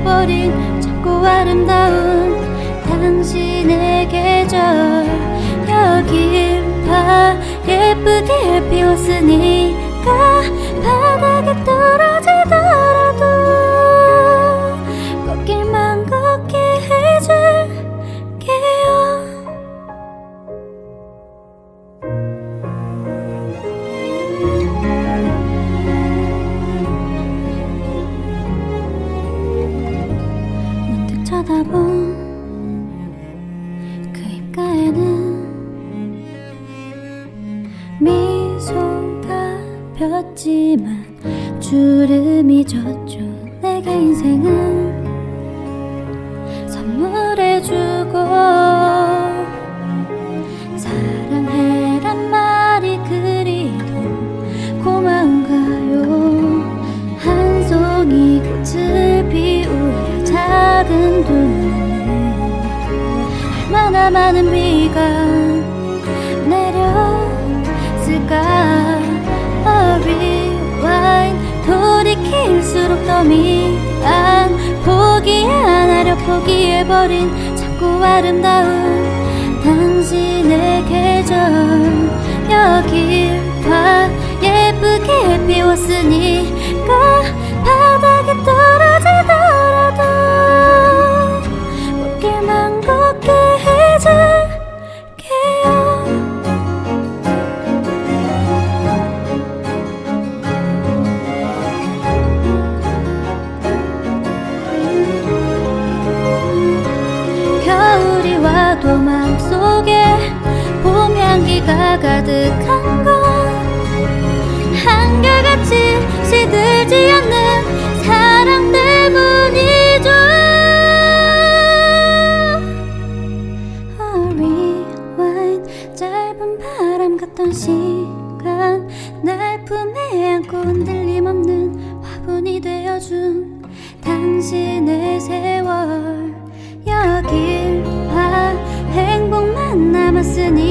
해버린 작고 아름다운 당신의 계절. 여길 봐 예쁘게 피웠으니 쳐다본 그 입가에는 미소가 폈지만 주름이 졌죠 내게 인생을 선물해주고 많은 비가 내렸을까? Oh rewind 돌이킬수록 더 미안. 포기 안 하려 포기해버린 작고 아름다운 마음속에 봄 향기가 가득한 건 한결같이 시들지 않는 사랑 때문이죠. rewind 짧은 바람 같던 시간 날 품에 안고 흔들림 없는 思念。